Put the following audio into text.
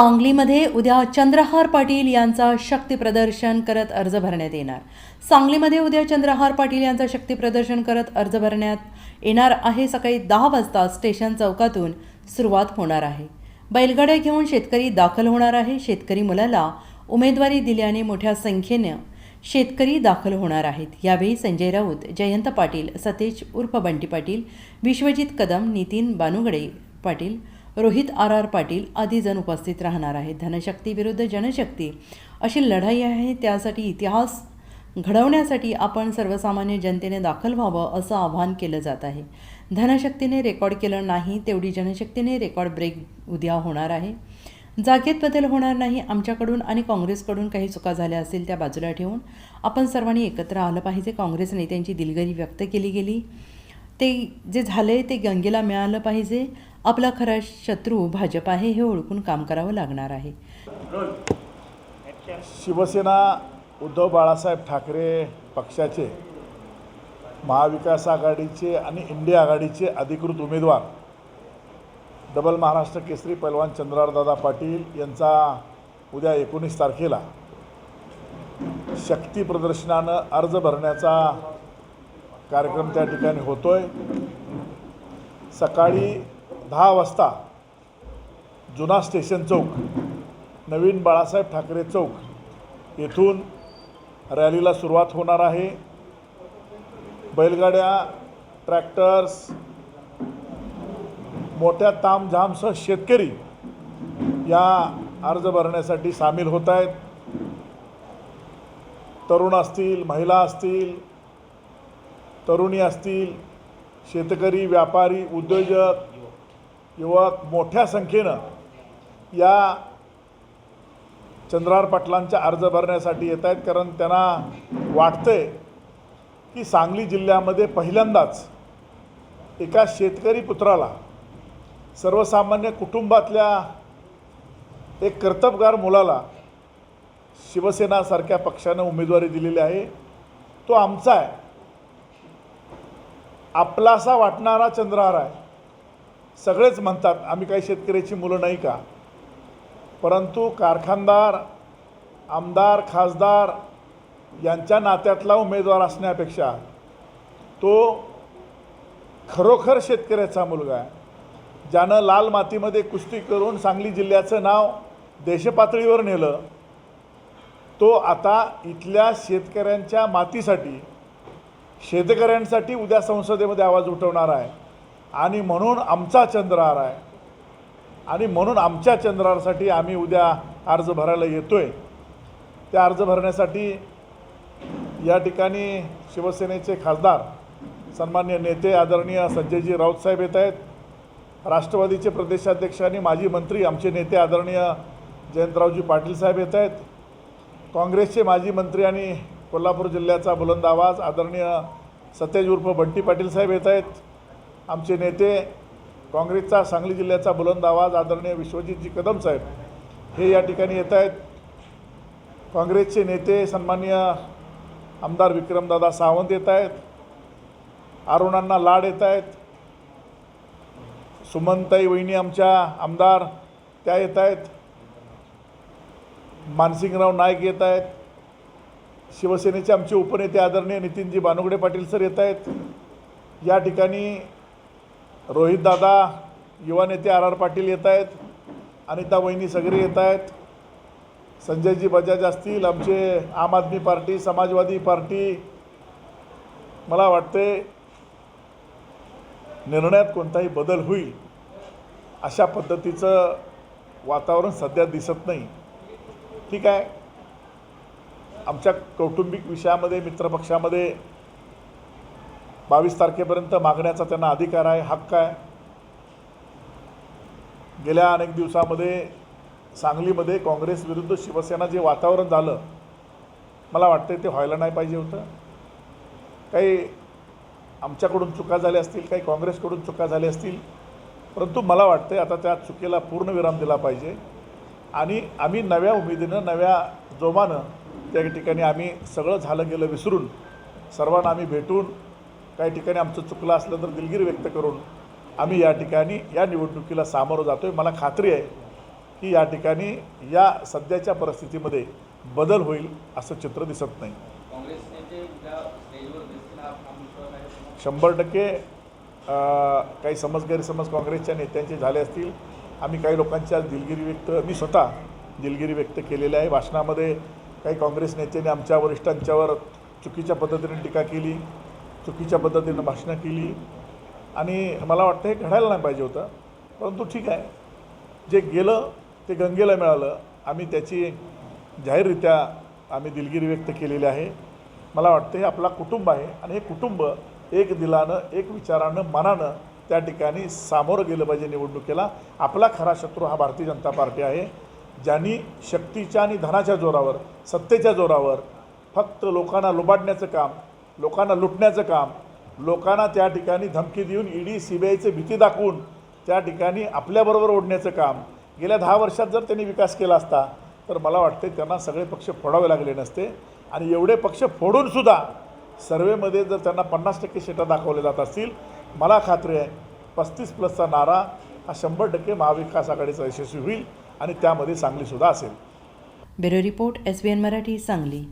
सांगलीमध्ये उद्या चंद्रहार पाटील यांचा शक्ती प्रदर्शन करत अर्ज भरण्यात येणार. सांगलीमध्ये उद्या चंद्रहार पाटील यांचा शक्ती प्रदर्शन करत अर्ज भरण्यात येणार आहे. सकाळी दहा वाजता स्टेशन चौकातून सुरुवात होणार आहे. बैलगाड्या घेऊन शेतकरी दाखल होणार आहे. शेतकरी मुलाला उमेदवारी दिल्याने मोठ्या संख्येनं शेतकरी दाखल होणार आहेत. यावेळी संजय राऊत जयंत पाटील सतेज उर्फ बंटी पाटील विश्वजित कदम नितीन बानुगडे पाटील रोहित आर आर पाटील आदी जण उपस्थित राहणार आहेत. धनशक्ती विरुद्ध जनशक्ती अशी लढाई आहे. त्यासाठी इतिहास घडवण्यासाठी आपण सर्वसामान्य जनतेने दाखल व्हावं असं आवाहन केलं जात आहे. धनशक्तीने रेकॉर्ड केलं नाही तेवढी जनशक्तीने रेकॉर्ड ब्रेक उद्या होणार आहे. जागेत बदल होणार नाही. आमच्याकडून आणि काँग्रेसकडून काही चुका झाल्या असतील त्या बाजूला ठेवून आपण सर्वांनी एकत्र आलं पाहिजे. काँग्रेस नेत्यांची दिलगिरी व्यक्त केली गेली. ते जे झाले ते गंगेला मिळालं पाहिजे. आपला खरा शत्रू भाजप आहे हे ओळखून काम करावं लागणार आहे. शिवसेना उद्धव बाळासाहेब ठाकरे पक्षाचे महाविकास आघाडीचे आणि इंडिया आघाडीचे अधिकृत उमेदवार डबल महाराष्ट्र केसरी पैलवान चंद्रारदादा पाटील यांचा उद्या एकोणीस तारखेला शक्ती प्रदर्शनानं अर्ज भरण्याचा कार्यक्रम त्या ठिकाणी होतो आहे सकाळी दहा वाजता जुना स्टेशन चौक नवीन बाळासाहेब ठाकरे चौक येथून रॅलीला सुरुवात होणार आहे. बैलगाड्या ट्रॅक्टर्स मोठ्या तामझामसह शेतकरी या अर्ज भरण्यासाठी सामील होत आहेत. तरुण असतील महिला असतील तरुणी असतील शेतकरी व्यापारी उद्योजक युवक मोठ्या संख्येनं या चंद्रार पाटलांचा अर्ज भरण्यासाठी येत आहेत. कारण त्यांना वाटतंय की सांगली जिल्ह्यामध्ये पहिल्यांदाच एका शेतकरी पुत्राला सर्वसामान्य कुटुंबातल्या एक कर्तबगार मुलाला शिवसेनासारख्या पक्षानं उमेदवारी दिलेली आहे. तो आमचा आहे. आपलासा वाटणारा चंद्रहार आहे. सगळेच म्हणतात आम्ही काही शेतकऱ्याची मुलं नाही का? परंतु कारखानदार आमदार खासदार यांच्या नात्यातला उमेदवार असण्यापेक्षा तो खरोखर शेतकऱ्याचा मुलगा आहे. ज्यानं लाल मातीमध्ये कुस्ती करून सांगली जिल्ह्याचं नाव देशपातळीवर नेलं तो आता इथल्या शेतकऱ्यांच्या मातीसाठी शेतकऱ्यांसाठी उद्या संसदेमध्ये आवाज उठवणार आहे. आणि म्हणून आमचा चंद्रहार आहे. आणि म्हणून आमच्या चंद्रहारसाठी आम्ही उद्या अर्ज भरायला येतो आहे त्या अर्ज भरण्यासाठी या ठिकाणी शिवसेनेचे खासदार सन्मान्य नेते आदरणीय संजयजी राऊत साहेब येत आहेत. राष्ट्रवादीचे प्रदेशाध्यक्ष आणि माजी मंत्री आमचे नेते आदरणीय जयंतरावजी पाटील साहेब येत आहेत. काँग्रेसचे माजी मंत्री आणि कोल्हापूर जिल्ह्याचा बुलंद आवाज आदरणीय सतेज उर्फ बंटी पाटील साहेब येत आहेत. आमचे नेते काँग्रेसचा सांगली जिल्ह्याचा बुलंद आवाज आदरणीय विश्वजितजी कदम साहेब हे या ठिकाणी येत आहेत. काँग्रेसचे नेते सन्माननीय आमदार विक्रमदादा सावंत येत आहेत. अरुणांना लाड येत आहेत. सुमनताई वहिनी आमच्या आमदार त्या येत आहेत. मानसिंगराव नाईक येत आहेत. शिवसेनेचे आमचे उपनेते आदरणीय नितीनजी बानुगडे पाटील सर येत आहेत. या ठिकाणी रोहितदादा युवा नेते आर आर पाटील येत आहेत. अनिता वहिनी सगरे येत आहेत. संजयजी बजाज असतील आमचे आम आदमी पार्टी समाजवादी पार्टी. मला वाटते निर्णयात कोणताही बदल होईल अशा पद्धतीचं वातावरण सध्या दिसत नाही. ठीक आहे? आमच्या कौटुंबिक विषयामध्ये मित्रपक्षामध्ये बावीस तारखेपर्यंत मागण्याचा त्यांना अधिकार आहे हक्क आहे. गेल्या अनेक दिवसामध्ये सांगलीमध्ये काँग्रेस विरुद्ध शिवसेना जे वातावरण झालं मला वाटतं ते व्हायला नाही पाहिजे होतं. काही आमच्याकडून चुका झाल्या असतील काही काँग्रेसकडून चुका झाल्या असतील परंतु मला वाटतं आता त्या चुकीला पूर्णविराम दिला पाहिजे. आणि आम्ही नव्या उमेदीनं नव्या जोमानं त्या ठिकाणी आम्ही सगळं झालं गेलं विसरून. सर्वांना आम्ही भेटून काही ठिकाणी आमचं चुकलं असलं तर दिलगिरी व्यक्त करून आम्ही या ठिकाणी या निवडणुकीला सामोरं जातो आहे मला खात्री आहे की या ठिकाणी या सध्याच्या परिस्थितीमध्ये बदल होईल असं चित्र दिसत नाही. शंभर टक्के काही समज गैरसमज काँग्रेसच्या नेत्यांचे झाले असतील. आम्ही काही लोकांच्या दिलगिरी व्यक्त मी स्वतः दिलगिरी व्यक्त केलेली आहे. भाषणामध्ये काही काँग्रेस नेत्यांनी आमच्या वरिष्ठांच्यावर चुकीच्या पद्धतीने टीका केली चुकीच्या पद्धतीनं भाषणं केली. आणि मला वाटतं हे घडायला नाही पाहिजे होतं. परंतु ठीक आहे. जे गेलं ते गंगेला मिळालं. आम्ही त्याची जाहीररित्या आम्ही दिलगिरी व्यक्त केलेली आहे. मला वाटतं हे आपला कुटुंब आहे. आणि हे कुटुंब एक दिलानं एक विचारानं मनानं त्या ठिकाणी सामोरं गेलं पाहिजे निवडणुकीला. आपला खरा शत्रू हा भारतीय जनता पार्टी आहे. ज्यांनी शक्तीच्या आणि धनाच्या जोरावर सत्तेच्या जोरावर फक्त लोकांना लुबाडण्याचं काम लोकांना लुटण्याचं काम लोकांना त्या ठिकाणी धमकी देऊन ईडी सी बी आयचे भीती दाखवून त्या ठिकाणी आपल्याबरोबर ओढण्याचं काम. गेल्या दहा वर्षात जर त्यांनी विकास केला असता तर मला वाटते त्यांना सगळे पक्ष फोडावे लागले नसते. आणि एवढे पक्ष फोडूनसुद्धा सर्वेमध्ये जर त्यांना पन्नास टक्के शेटा दाखवले जात असतील मला खात्री आहे पस्तीस प्लसचा नारा हा शंभर टक्के महाविकास आघाडीचा यशस्वी होईल. आणि त्यामध्ये सांगलीसुद्धा असेल. Bureau report S B N Marathi Sangli.